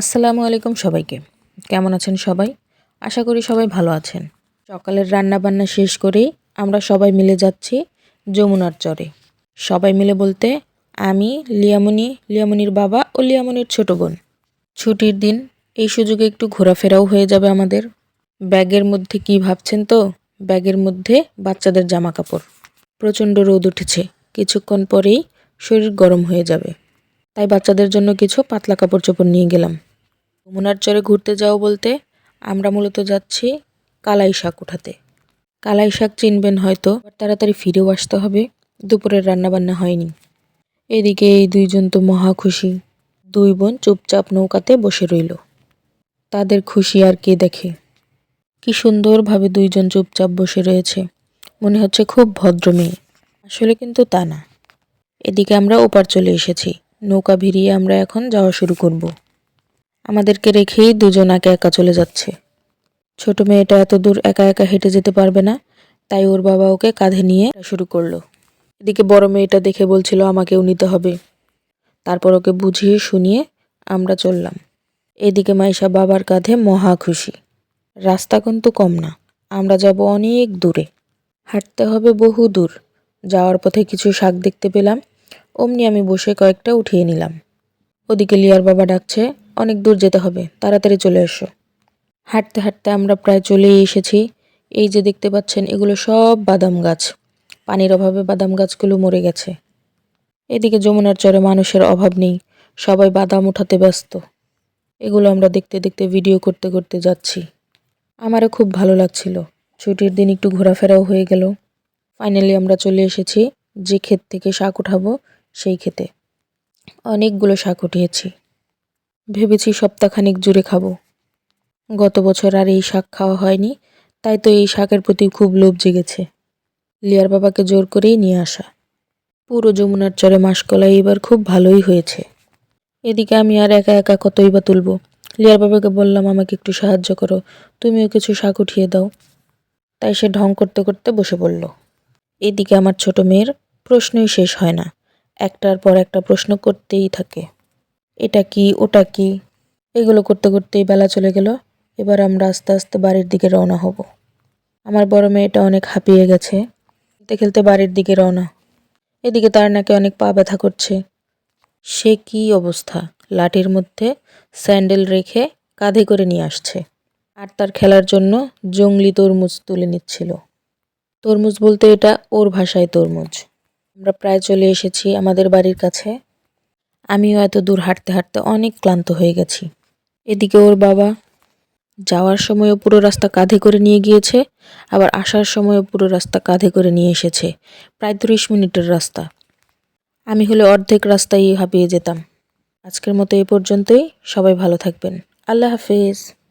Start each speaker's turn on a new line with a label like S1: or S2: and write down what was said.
S1: আসসালামু আলাইকুম সবাইকে। কেমন আছেন সবাই? আশা করি সবাই ভালো আছেন। সকালের রান্না বান্না শেষ করেই আমরা সবাই মিলে যাচ্ছি যমুনার চরে। সবাই মিলে বলতে, আমি লিয়ামনি লিয়ামনির বাবা ও লিয়ামনির ছোট বোন। ছুটির দিন, এই সুযোগে একটু ঘোরাফেরাও হয়ে যাবে আমাদের। ব্যাগের মধ্যে কি ভাবছেন তো? ব্যাগের মধ্যে বাচ্চাদের জামা কাপড় প্রচণ্ড রোদ উঠেছে। কিছুক্ষণ পরেই শরীর গরম হয়ে যাবে। তাই বাচ্চাদের জন্য কিছু পাতলা কাপড় চোপড় নিয়ে গেলাম। যমুনার চরে ঘুরতে যাও বলতে আমরা মূলত যাচ্ছি কালাই শাক উঠাতে। কালাই শাক চিনবেন হয়তো তাড়াতাড়ি ফিরেও আসতে হবে। দুপুরের রান্নাবান্না হয়নি। এদিকে এই দুইজন তো মহা খুশি। দুই বোন চুপচাপ নৌকাতে বসে রইল। তাদের খুশি আর কে দেখে? কি সুন্দরভাবে দুইজন চুপচাপ বসে রয়েছে। মনে হচ্ছে খুব ভদ্র মেয়ে। আসলে কিন্তু তা না। এদিকে আমরা ওপার চলে এসেছি। নৌকা ভিড়িয়ে আমরা এখন যাওয়া শুরু করব। আমাদেরকে রেখেই দুজন একা একা চলে যাচ্ছে। ছোট মেয়েটা এত দূর একা একা হেঁটে যেতে পারবে না, তাই ওর বাবা ওকে কাঁধে নিয়ে শুরু করল। এদিকে বড় মেয়েটা দেখে বলছিল, আমাকেও নিতে হবে। তারপর ওকে বুঝিয়ে শুনিয়ে আমরা চললাম। এদিকে মাইশা বাবার কাঁধে মহা খুশি। রাস্তা কিন্তু কম না, আমরা যাব অনেক দূরে। হাঁটতে হবে বহু দূর, যাওয়ার পথে কিছু শাক দেখতে পেলাম, অমনি আমি বসে কয়েকটা উঠিয়ে নিলাম। ওদিকে লিয়ার বাবা ডাকছে অনেক দূর যেতে হবে। তাড়াতাড়ি চলে এসো। হাঁটতে হাঁটতে আমরা প্রায় চলেই এসেছি। এই যে দেখতে পাচ্ছেন, এগুলো সব বাদাম গাছ। পানির অভাবে বাদাম গাছগুলো মরে গেছে। এদিকে যমুনার চরে মানুষের অভাব নেই। সবাই বাদাম উঠাতে ব্যস্ত। এগুলো আমরা দেখতে দেখতে ভিডিও করতে করতে যাচ্ছি। আমারও খুব ভালো লাগছিল। ছুটির দিন একটু ঘোরাফেরাও হয়ে গেল। ফাইনালি আমরা চলে এসেছি। যে ক্ষেত থেকে শাক উঠাবো, সেই ক্ষেতে। অনেকগুলো শাক উঠিয়েছি। ভেবেছি সপ্তাহখানিক জুড়ে খাব। গত বছর আর এই শাক খাওয়া হয়নি, তাই তো এই শাকের প্রতি খুব লোভ জেগেছে। লিয়ার বাবাকে জোর করেই নিয়ে আসা। পুরো যমুনার চরে মাসকলাই এবার খুব ভালোই হয়েছে। এদিকে আমি আর একা একা কতই বা তুলব। লিয়ার বাবাকে বললাম, আমাকে একটু সাহায্য করো, তুমিও কিছু শাক উঠিয়ে দাও। তাই সে ঢং করতে করতে বসে পড়ল। এদিকে আমার ছোট মেয়ের প্রশ্নই শেষ হয় না। একটার পর একটা প্রশ্ন করতেই থাকে। এটা কি, ওটা কি? এগুলো করতে করতেই বেলা চলে গেল। এবার আমরা আস্তে আস্তে বাড়ির দিকে রওনা হব। আমার বড় মেয়েটা অনেক হাঁপিয়ে গেছে। খেলতে খেলতে বাড়ির দিকে রওনা। এদিকে তার নাকি অনেক পা ব্যথা করছে। সে কি অবস্থা? লাঠির মধ্যে স্যান্ডেল রেখে কাঁধে করে নিয়ে আসছে। আর তার খেলার জন্য জঙ্গলি তরমুজ তুলে নিচ্ছিল। তরমুজ বলতে এটা ওর ভাষায় তরমুজ। আমরা প্রায় চলে এসেছি আমাদের বাড়ির কাছে। আমিও এত দূর হাঁটতে হাঁটতে অনেক ক্লান্ত হয়ে গেছি। এদিকে ওর বাবা যাওয়ার সময়ও পুরো রাস্তা কাঁধে করে নিয়ে গিয়েছে, আবার আসার সময়ও পুরো রাস্তা কাঁধে করে নিয়ে এসেছে। প্রায় ত্রিশ মিনিটের রাস্তা। আমি হলে অর্ধেক রাস্তায় হাঁপিয়ে যেতাম। আজকের মতো এ পর্যন্তই। সবাই ভালো থাকবেন। আল্লাহ হাফেজ।